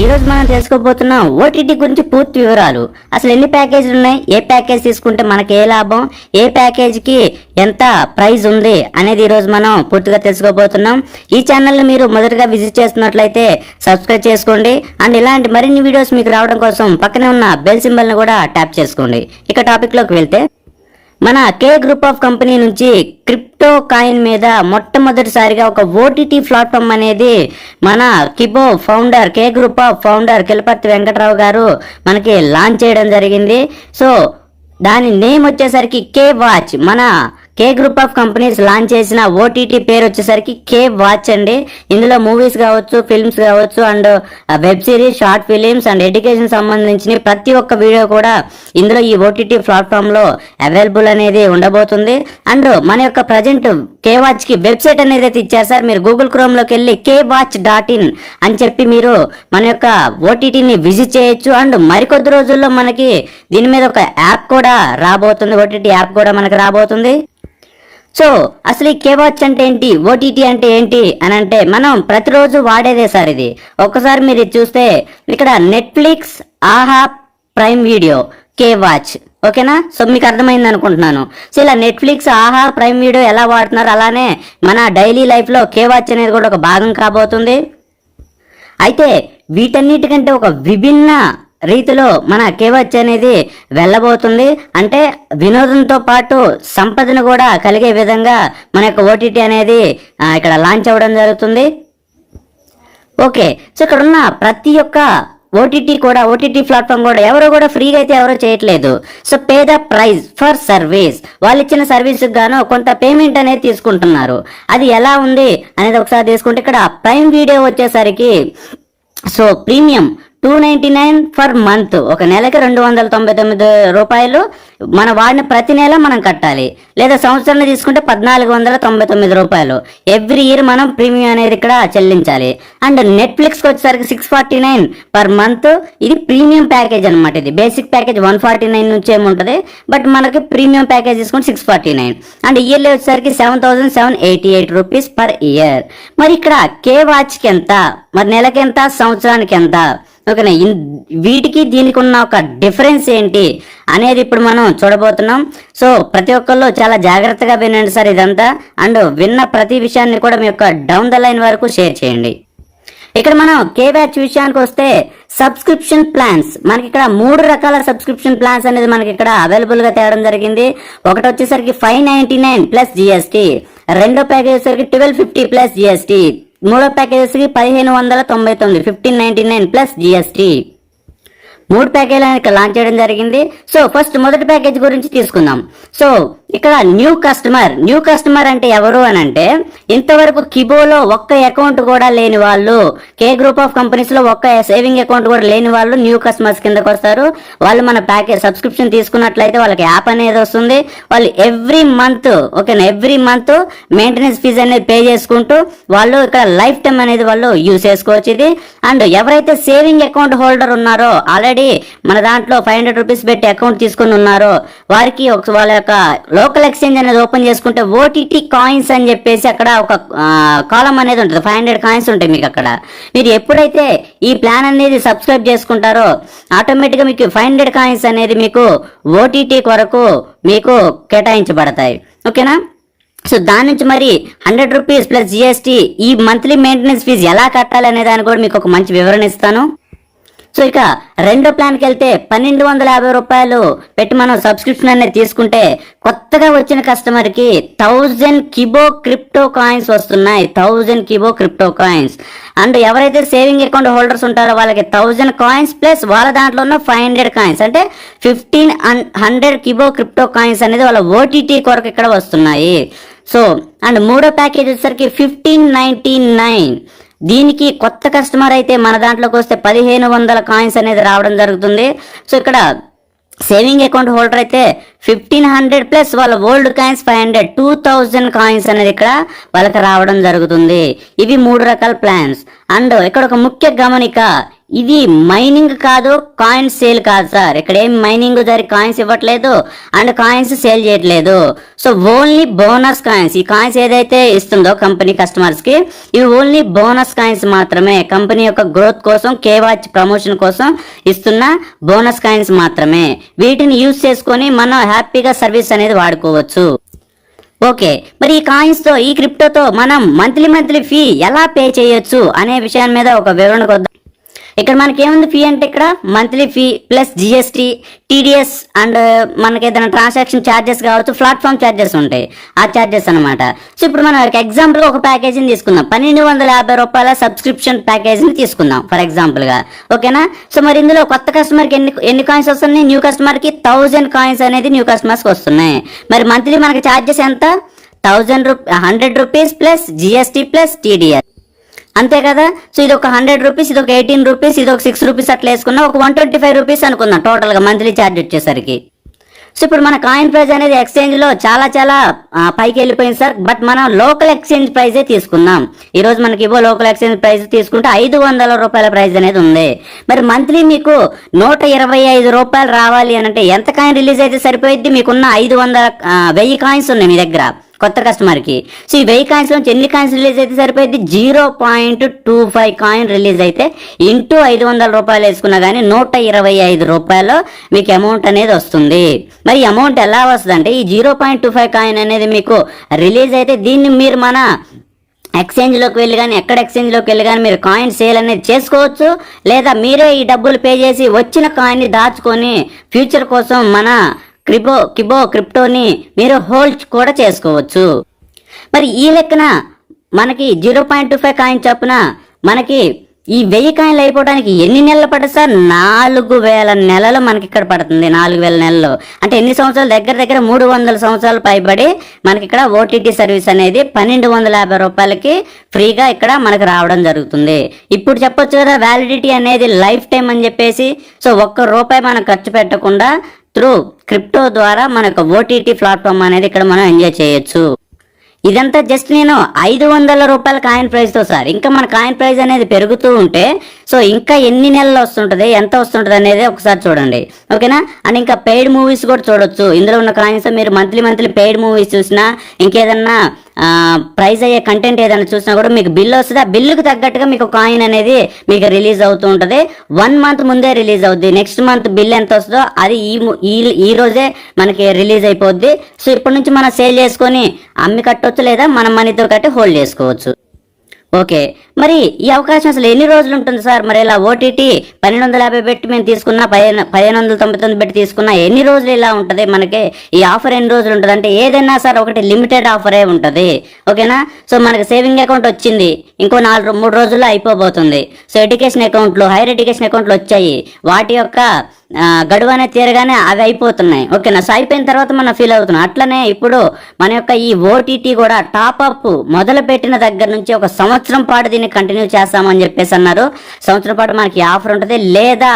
ఈ రోజు మనం తెలుసుకోబోతున్నాం ఓటీటీ గురించి పూర్తి వివరాలు. అసలు ఎన్ని ప్యాకేజీలు ఉన్నాయి? ఏ ప్యాకేజ్ తీసుకుంటే మనకి ఏ లాభం? ఏ ప్యాకేజీకి ఎంత ప్రైజ్ ఉంది అనేది ఈరోజు మనం పూర్తిగా తెలుసుకోబోతున్నాం. ఈ ఛానల్ని మీరు మొదటగా విజిట్ చేస్తున్నట్లయితే సబ్స్క్రైబ్ చేసుకోండి. అండ్ ఇలాంటి మరిన్ని వీడియోస్ మీకు రావడం కోసం పక్కనే ఉన్న బెల్ సింబల్ని కూడా ట్యాప్ చేసుకోండి. ఇక టాపిక్లోకి వెళ్తే మన కే గ్రూప్ ఆఫ్ కంపెనీ నుంచి క్రిప్టో కాయిన్ మీద మొట్టమొదటిసారిగా ఒక ఓటీటీ ప్లాట్ఫామ్ అనేది మన Kibo founder K group of founder Kilaparthi Venkata Rao గారు మనకి లాంచ్ చేయడం జరిగింది. సో దాని నేమ్ వచ్చేసరికి కే వాచ్ మన K group of companies launch చేసిన ఓటీటీ పేరు వచ్చేసరికి కే వాచ్ అండి. ఇందులో మూవీస్ కావచ్చు ఫిల్మ్స్ కావచ్చు and web series short films and education సంబంధించిన ప్రతి ఒక్క వీడియో కూడా ఇందులో ఈ ఓటీటీ ప్లాట్ఫామ్లో అవైలబుల్ అనేది ఉండబోతుంది. అండ్ uh, మన యొక్క ప్రజెంట్ కే వాచ్కి వెబ్సైట్ అనేది అయితే ఇచ్చారు సార్. మీరు గూగుల్ క్రోమ్లోకి వెళ్ళి కే వాచ్ డాట్ ఇన్ అని చెప్పి మీరు మన యొక్క ఓటీటీని విజిట్ చేయొచ్చు. అండ్ మరికొద్ది రోజుల్లో మనకి దీని మీద ఒక యాప్ కూడా రాబోతుంది. ఓటీటీ యాప్ కూడా మనకి రాబోతుంది. సో అసలు ఈ కేవాచ్ అంటే ఏంటి? ఓటీటీ అంటే ఏంటి? అని అంటే మనం ప్రతిరోజు వాడేదే సార్ ఇది. ఒకసారి మీరు చూస్తే ఇక్కడ Netflix Aha prime video K watch ఓకేనా? సో మీకు అర్థమైంది అనుకుంటున్నాను. సో ఇలా నెట్ఫ్లిక్స్ ఆహా ప్రైమ్ వీడియో ఎలా వాడుతున్నారు? అలానే మన డైలీ లైఫ్లో కే వాచ్ అనేది కూడా ఒక భాగం కాబోతుంది. అయితే వీటన్నిటికంటే ఒక విభిన్న రీతిలో మన కేవచ్ అనేది వెళ్ళబోతుంది. అంటే వినోదంతో పాటు సంపదను కూడా కలిగే విధంగా మన యొక్క ఓటీటీ అనేది ఇక్కడ లాంచ్ అవ్వడం జరుగుతుంది. ఓకే సో ఇక్కడ ఉన్న ప్రతి ఒక్క ఓటీటీ కూడా ఓటీటీ ప్లాట్ఫామ్ కూడా ఎవరు కూడా ఫ్రీగా అయితే ఎవరు చేయట్లేదు. So pay the price for service. వాళ్ళు ఇచ్చిన సర్వీస్ గాను కొంత పేమెంట్ అనేది తీసుకుంటున్నారు. అది ఎలా ఉంది అనేది ఒకసారి తీసుకుంటే ఇక్కడ ప్రైమ్ వీడియో వచ్చేసరికి so premium two ninety nine for month ఒక నెలకి రెండు వందల తొంభై తొమ్మిది రూపాయలు మన వాడిన ప్రతి నెల మనం కట్టాలి. లేదా సంవత్సరాన్ని తీసుకుంటే పద్నాలుగు వందల తొంభై తొమ్మిది రూపాయలు. ఎవ్రీ ఇయర్ మనం ప్రీమియం అనేది ఇక్కడ చెల్లించాలి. అండ్ నెట్ఫ్లిక్స్కి వచ్చేసరికి six forty nine per month ఇది ప్రీమియం ప్యాకేజ్ అనమాట ఇది. Basic package one forty nine నుంచి ఏముంటుంది బట్ మనకి ప్రీమియం ప్యాకేజ్ తీసుకుంటే six forty nine and yearly వచ్చేసరికి seven thousand seven eighty eight rupees per year మరి ఇక్కడ కే వాచ్కి ఎంత? మరి నెలకి ఎంత? సంవత్సరానికి ఎంత? ఓకేనా? వీటికి దీనికి ఉన్న ఒక డిఫరెన్స్ ఏంటి అనేది ఇప్పుడు మనం చూడబోతున్నాం. సో ప్రతి ఒక్కళ్ళు చాలా జాగ్రత్తగా వినండి సార్ ఇదంతా. అండ్ విన్న ప్రతి విషయాన్ని కూడా మీ యొక్క డౌన్ ద లైన్ వరకు షేర్ చేయండి. ఇక్కడ మనం కే బ్యాచ్ విషయానికి వస్తే సబ్స్క్రిప్షన్ ప్లాన్స్. మనకి ఇక్కడ మూడు రకాల సబ్స్క్రిప్షన్ ప్లాన్స్ అనేది మనకి ఇక్కడ అవైలబుల్గా తేవడం జరిగింది. ఒకటి వచ్చేసరికి five ninety nine plus GST. రెండో ప్యాకేజ్ వచ్చేసరికి ట్వెల్వ్ ఫిఫ్టీ ప్లస్ జిఎస్టీ. మూడో ప్యాకేజ్ పదిహేను వందల తొంభై తొమ్మిది fifteen ninety nine plus GST మూడు ప్యాకేజీలను ఇక్కడ లాంచ్ చేయడం జరిగింది. సో ఫస్ట్ మొదటి ప్యాకేజ్ గురించి తీసుకుందాం. సో ఇక్కడ న్యూ కస్టమర్ న్యూ కస్టమర్ అంటే ఎవరు అని అంటే ఇంతవరకు కిబోలో ఒక్క అకౌంట్ కూడా లేని వాళ్ళు కే గ్రూప్ ఆఫ్ కంపెనీస్లో ఒక్క సేవింగ్ అకౌంట్ కూడా లేని వాళ్ళు న్యూ కస్టమర్స్ కిందకు వస్తారు. వాళ్ళు మన ప్యాకేజ్ సబ్స్క్రిప్షన్ తీసుకున్నట్లయితే వాళ్ళకి యాప్ అనేది వస్తుంది. వాళ్ళు ఎవ్రీ మంత్ ఓకేనా ఎవ్రీ మంత్ మెయింటెనెన్స్ ఫీజు అనేది పే చేసుకుంటూ వాళ్ళు ఇక్కడ లైఫ్ టైం అనేది వాళ్ళు యూజ్ చేసుకోవచ్చు ఇది. అండ్ ఎవరైతే సేవింగ్ అకౌంట్ హోల్డర్ ఉన్నారో ఆల్రెడీ మన దాంట్లో ఫైవ్ హండ్రెడ్ రూపీస్ పెట్టి అకౌంట్ తీసుకుని ఉన్నారో వారికి ఒక వాళ్ళ యొక్క లోకల్ ఎక్స్చేంజ్ అనేది ఓపెన్ చేసుకుంటే ఓటీటీ కాయిన్స్ అని చెప్పేసి అక్కడ ఒక కాలం అనేది ఉంటుంది. ఫైవ్ హండ్రెడ్ కాయిన్స్ ఉంటాయి మీకు అక్కడ. మీరు ఎప్పుడైతే ఈ ప్లాన్ అనేది సబ్స్క్రైబ్ చేసుకుంటారో ఆటోమేటిక్గా మీకు ఫైవ్ హండ్రెడ్ కాయిన్స్ అనేది మీకు ఓటీటీ కొరకు మీకు కేటాయించబడతాయి. ఓకేనా? సో దాని నుంచి మరి హండ్రెడ్ రూపీస్ ప్లస్ జిఎస్టీ ఈ మంత్లీ మెయింటెనెన్స్ ఫీజు ఎలా కట్టాలి అనే దాన్ని కూడా మీకు ఒక మంచి వివరణ ఇస్తాను. సో ఇక రెండో ప్లాన్కి వెళ్తే పన్నెండు వందల యాభై రూపాయలు పెట్టి మనం సబ్స్క్రిప్షన్ అనేది తీసుకుంటే కొత్తగా వచ్చిన కస్టమర్కి థౌజండ్ కిబో క్రిప్టో కాయిన్స్ వస్తున్నాయి. Thousand Kibo crypto coins. And ఎవరైతే సేవింగ్ అకౌంట్ హోల్డర్స్ ఉంటారో వాళ్ళకి థౌజండ్ కాయిన్స్ ప్లస్ వాళ్ళ దాంట్లో ఉన్న ఫైవ్ హండ్రెడ్ కాయిన్స్. అంటే fifteen hundred Kibo crypto coins అనేది వాళ్ళ ఓటీటీ కొరకు ఇక్కడ వస్తున్నాయి. సో అండ్ మూడో ప్యాకేజ్ వచ్చేసరికి ఫిఫ్టీన్ నైన్టీ నైన్. దీనికి కొత్త కస్టమర్ అయితే మన దాంట్లోకి వస్తే పదిహేను వందల కాయిన్స్ అనేది రావడం జరుగుతుంది. సో ఇక్కడ సేవింగ్ అకౌంట్ హోల్డర్ అయితే ఫిఫ్టీన్ హండ్రెడ్ ప్లస్ వాళ్ళ old coins five hundred two thousand coins అనేది ఇక్కడ వాళ్ళకి రావడం జరుగుతుంది. ఇవి మూడు రకాల ప్లాన్స్. అండ్ ఇక్కడ ఒక ముఖ్య గమనిక ఇది మైనింగ్ కాదు కాయిన్స్ సేల్ కాదు సార్. ఇక్కడ ఏం మైనింగ్ దారి కాయిన్స్ ఇవ్వట్లేదు అండ్ కాయిన్స్ సేల్ చేయట్లేదు. సో ఓన్లీ బోనస్ కాయిన్స్ ఈ కాయిన్స్ ఏదైతే ఇస్తుందో కంపెనీ కస్టమర్స్కి ఇవి ఓన్లీ బోనస్ కాయిన్స్ మాత్రమే కంపెనీ యొక్క గ్రోత్ కోసం కేవాచ్ ప్రమోషన్ కోసం ఇస్తున్న బోనస్ కాయిన్స్ మాత్రమే. వీటిని యూజ్ చేసుకొని మనం హ్యాపీగా సర్వీస్ అనేది వాడుకోవచ్చు. ఓకే మరి ఈ కాయిన్స్తో ఈ క్రిప్టోతో మనం మంత్లీ మంత్లీ ఫీ ఎలా పే చేయొచ్చు అనే విషయం మీద ఒక వివరణకు వద్దాం ఇక్కడ మనకి ఏముంది ఫీ అంటే ఇక్కడ monthly fee plus GST TDS and మనకి ఏదైనా ట్రాన్సాక్షన్ ఛార్జెస్ కావచ్చు ప్లాట్ఫామ్ ఛార్జెస్ ఉంటాయి. ఆ ఛార్జెస్ అనమాట సో ఇప్పుడు మనం ఎగ్జాంపుల్ ఒక ప్యాకేజీని తీసుకుందాం. పన్నెండు వందల యాభై రూపాయల సబ్స్క్రిప్షన్ ప్యాకేజీని తీసుకుందాం ఫర్ ఎగ్జాంపుల్గా. ఓకేనా? సో మరి ఇందులో కొత్త కస్టమర్కి ఎన్ని ఎన్ని కాయిన్స్ వస్తున్నాయి? న్యూ కస్టమర్కి థౌజండ్ కాయిన్స్ అనేది న్యూ కస్టమర్స్కి వస్తున్నాయి. మరి మంత్లీ మనకి ఛార్జెస్ ఎంత? Thousand rupee hundred rupees plus GST plus TDS అంతే కదా? సో ఇది ఒక హండ్రెడ్ రూపీస్ ఇది ఒక ఎయిటీన్ రూపీస్ ఇది ఒక సిక్స్ రూపీస్ అట్లా వేసుకున్నా ఒక వన్ ట్వంటీ ఫైవ్ రూపీస్ అనుకుందాం టోటల్గా మంత్లీ ఛార్జ్ వచ్చేసరికి. సో ఇప్పుడు మన కాయిన్ ప్రైస్ అనేది ఎక్స్చేంజ్లో చాలా చాలా పైకి వెళ్ళిపోయింది సార్. బట్ మనం లోకల్ ఎక్స్చేంజ్ ప్రైజే తీసుకుందాం. ఈ రోజు మనకి ఇవో లోకల్ ఎక్స్చేంజ్ ప్రైస్ తీసుకుంటే ఐదు వందల రూపాయల ప్రైస్ అనేది ఉంది. మరి మంత్లీ మీకు నూట ఇరవై ఐదు రూపాయలు రావాలి అని అంటే ఎంత కాయిన్ రిలీజ్ అయితే సరిపోయిద్ది? మీకున్న ఐదు వందల వెయ్యి కాయిన్స్ ఉన్నాయి మీ దగ్గర. కొత్త కస్టమర్కి. సో ఈ వెయ్యి కాయిన్స్ నుంచి ఎన్ని కాయిన్స్ రిలీజ్ అయితే సరిపోయింది? Zero point two five coin release అయితే ఇంటూ ఐదు వందల రూపాయలు వేసుకున్నా కానీ నూట ఇరవై ఐదు రూపాయలు మీకు అమౌంట్ అనేది వస్తుంది. మరి అమౌంట్ ఎలా వస్తుంది అంటే ఈ zero point two five coin అనేది మీకు రిలీజ్ అయితే దీన్ని మీరు మన ఎక్స్చేంజ్లోకి వెళ్ళి కానీ ఎక్కడ ఎక్స్చేంజ్లోకి వెళ్ళి కానీ మీరు కాయిన్ సేల్ అనేది చేసుకోవచ్చు. లేదా మీరే ఈ డబ్బులు పే చేసి వచ్చిన కాయిన్ని దాచుకొని ఫ్యూచర్ కోసం మన క్రిబో కిబో క్రిప్టోని మీరు హోల్డ్ కూడా చేసుకోవచ్చు. మరి ఈ లెక్కన మనకి zero point two five coin చొప్పున మనకి ఈ వెయ్యి కాయిన్లు అయిపోవడానికి ఎన్ని నెలలు పడుతుంది సార్? నాలుగు వేల నెలలు మనకి ఇక్కడ పడుతుంది నాలుగు వేల నెలలు. అంటే ఎన్ని సంవత్సరాలు? దగ్గర దగ్గర మూడు వందల సంవత్సరాలు పైబడి మనకి ఇక్కడ ఓటీటీ సర్వీస్ అనేది పన్నెండు వందల యాభై రూపాయలకి ఫ్రీగా ఇక్కడ మనకు రావడం జరుగుతుంది. ఇప్పుడు చెప్పొచ్చు కదా వ్యాలిడిటీ అనేది లైఫ్ టైం అని చెప్పేసి. సో ఒక్క రూపాయి మనం ఖర్చు పెట్టకుండా త్రూ క్రిప్టో ద్వారా మనకు ఓటీటీ ప్లాట్ఫామ్ అనేది ఇక్కడ మనం ఎంజాయ్ చేయొచ్చు. ఇదంతా జస్ట్ నేను ఐదు వందల రూపాయల కాయిన్ ప్రైస్తో సార్. ఇంకా మన కాయిన్ ప్రైస్ అనేది పెరుగుతూ ఉంటే సో ఇంకా ఎన్ని నెలలు వస్తుంటుంది ఎంత వస్తుంటుంది అనేది ఒకసారి చూడండి. ఓకేనా? అండ్ ఇంకా పెయిడ్ మూవీస్ కూడా చూడొచ్చు. ఇందులో ఉన్న కాయిన్స్ మీరు మంత్లీ మంత్లీ పెయిడ్ మూవీస్ చూసినా ఇంకేదన్నా ప్రైజ్ అయ్యే కంటెంట్ ఏదైనా చూసినా కూడా మీకు బిల్ వస్తుంది? ఆ బిల్లుకు తగ్గట్టుగా మీకు కాయిన్ అనేది మీకు రిలీజ్ అవుతూ ఉంటుంది. వన్ మంత్ ముందే రిలీజ్ అవుద్ది. నెక్స్ట్ మంత్ బిల్ ఎంత వస్తుందో అది ఈ ఈ రోజే మనకి రిలీజ్ అయిపోద్ది. సో ఇప్పటి నుంచి మనం సేల్ చేసుకొని అమ్మి కట్టొచ్చు లేదా మన మనీతో కట్టి హోల్డ్ చేసుకోవచ్చు. ఓకే. మరి ఈ అవకాశం అసలు ఎన్ని రోజులు ఉంటుంది సార్? మరి ఇలా ఓటీటీ పన్నెండు వందల యాభై పెట్టి మేము తీసుకున్నా పదిహేను పదిహేను వందల తొంభై తొమ్మిది పెట్టి తీసుకున్నా ఎన్ని రోజులు ఇలా ఉంటుంది? మనకి ఈ ఆఫర్ ఎన్ని రోజులు ఉంటుంది? అంటే ఏదైనా సార్ ఒకటి లిమిటెడ్ ఆఫరే ఉంటుంది. ఓకేనా? సో మనకి సేవింగ్ అకౌంట్ వచ్చింది. ఇంకో నాలుగు మూడు రోజుల్లో అయిపోబోతుంది. సో ఎడ్యుకేషన్ అకౌంట్లు హైయర్ ఎడ్యుకేషన్ అకౌంట్లు వచ్చాయి. వాటి యొక్క గడువు అనేది తీరగానే అవి అయిపోతున్నాయి. ఓకేనా? సో అయిపోయిన తర్వాత మనం ఫీల్ అవుతున్నాం. అట్లనే ఇప్పుడు మన యొక్క ఈ ఓటీటీ కూడా టాప్ అప్ మొదలు పెట్టిన దగ్గర నుంచి ఒక సంవత్సరం పాటు దీన్ని కంటిన్యూ చేస్తామని చెప్పేసి అన్నారు. సంవత్సరం పాటు మనకి ఆఫర్ ఉంటుంది. లేదా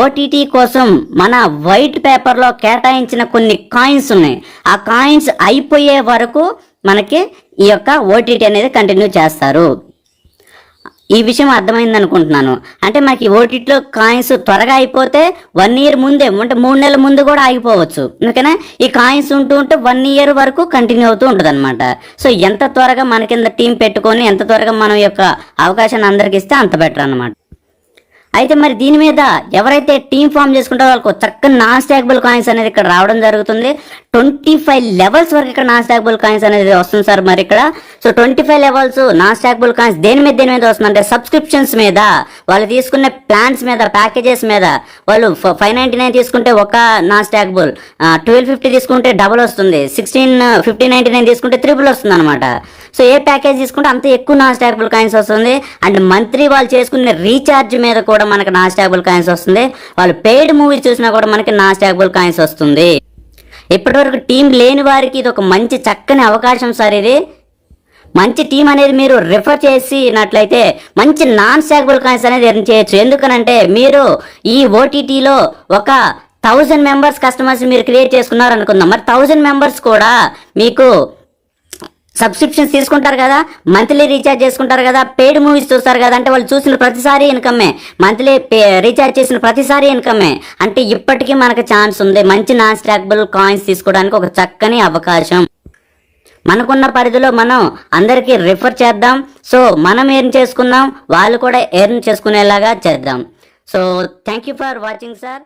ఓటీటీ కోసం మన వైట్ పేపర్లో కేటాయించిన కొన్ని కాయిన్స్ ఉన్నాయి. ఆ కాయిన్స్ అయిపోయే వరకు మనకి ఈ యొక్క ఓటీటీ అనేది కంటిన్యూ చేస్తారు. ఈ విషయం అర్థమైంది అనుకుంటున్నాను. అంటే మనకి ఓటీటీలో కాయిన్స్ త్వరగా అయిపోతే వన్ ఇయర్ ముందే అంటే మూడు నెలల ముందు కూడా ఆగిపోవచ్చు. ఎందుకనే ఈ కాయిన్స్ ఉంటూ ఉంటే వన్ ఇయర్ వరకు కంటిన్యూ అవుతూ ఉంటుంది అనమాట సో ఎంత త్వరగా మన కింద టీం పెట్టుకొని ఎంత త్వరగా మనం యొక్క అవకాశాన్ని అందరికి ఇస్తే అంత బెటర్ అనమాట అయితే మరి దీని మీద ఎవరైతే టీం ఫామ్ చేసుకుంటారో వాళ్ళకు చక్కని నాన్ స్టాకబుల్ కాయిన్స్ అనేది ఇక్కడ రావడం జరుగుతుంది. ట్వంటీ ఫైవ్ లెవెల్స్ వరకు ఇక్కడ నాన్ స్టాకబుల్ కాయిన్స్ అనేది వస్తుంది సార్ మరి ఇక్కడ. So twenty five levels non stackable coins దేని మీద దేని మీద వస్తుందంటే సబ్స్క్రిప్షన్స్ మీద. వాళ్ళు తీసుకునే ప్లాన్స్ మీద ప్యాకేజెస్ మీద. వాళ్ళు ఫైవ్ నైన్టీ నైన్ తీసుకుంటే ఒక నాన్ స్టాకబుల్ ట్వెల్వ్ ఫిఫ్టీ తీసుకుంటే డబుల్ వస్తుంది. సిక్స్టీన్ ఫిఫ్టీ నైన్టీ నైన్ తీసుకుంటే త్రిబుల్ వస్తుంది అనమాట సో ఏ ప్యాకేజ్ తీసుకుంటే అంత ఎక్కువ నాన్ స్టాకబుల్ కాయిన్స్ వస్తుంది. అండ్ మంత్లీ వాళ్ళు చేసుకునే రీఛార్జ్ మీద కూడా మనకి నాన్ స్టాకబుల్ కాయిన్స్ వస్తుంది. వాళ్ళు పెయిడ్ మూవీస్ చూసినా కూడా మనకి నాన్ స్టాకబుల్ కాయిన్స్ వస్తుంది. ఇప్పటివరకు టీం లేని వారికి ఇది ఒక మంచి చక్కని అవకాశం సార్ ఇది. మంచి టీం అనేది మీరు రిఫర్ చేసినట్లయితే మంచి నాన్ స్టాకబుల్ కాయిన్స్ అనేది ఎర్న్ చేయొచ్చు. ఎందుకనంటే మీరు ఈ ఓటీటీలో ఒక థౌజండ్ మెంబర్స్ కస్టమర్స్ మీరు క్రియేట్ చేసుకున్నారు అనుకుందాం మరి థౌజండ్ మెంబర్స్ కూడా మీకు సబ్స్క్రిప్షన్స్ తీసుకుంటారు కదా మంత్లీ రీఛార్జ్ చేసుకుంటారు కదా పెయిడ్ మూవీస్ చూస్తారు కదా అంటే వాళ్ళు చూసిన ప్రతిసారి ఇన్కమే మంత్లీ రీఛార్జ్ చేసిన ప్రతిసారి ఇన్కమే అంటే ఇప్పటికీ మనకు ఛాన్స్ ఉంది. మంచి నాన్ స్టాక్బుల్ కాయిన్స్ తీసుకోవడానికి ఒక చక్కని అవకాశం. మనకున్న పరిధిలో మనం అందరికీ రిఫర్ చేద్దాం. సో మనం ఎర్న్ చేసుకుందాం. వాళ్ళు కూడా ఎర్న్ చేసుకునేలాగా చేద్దాం. So thank you for watching sir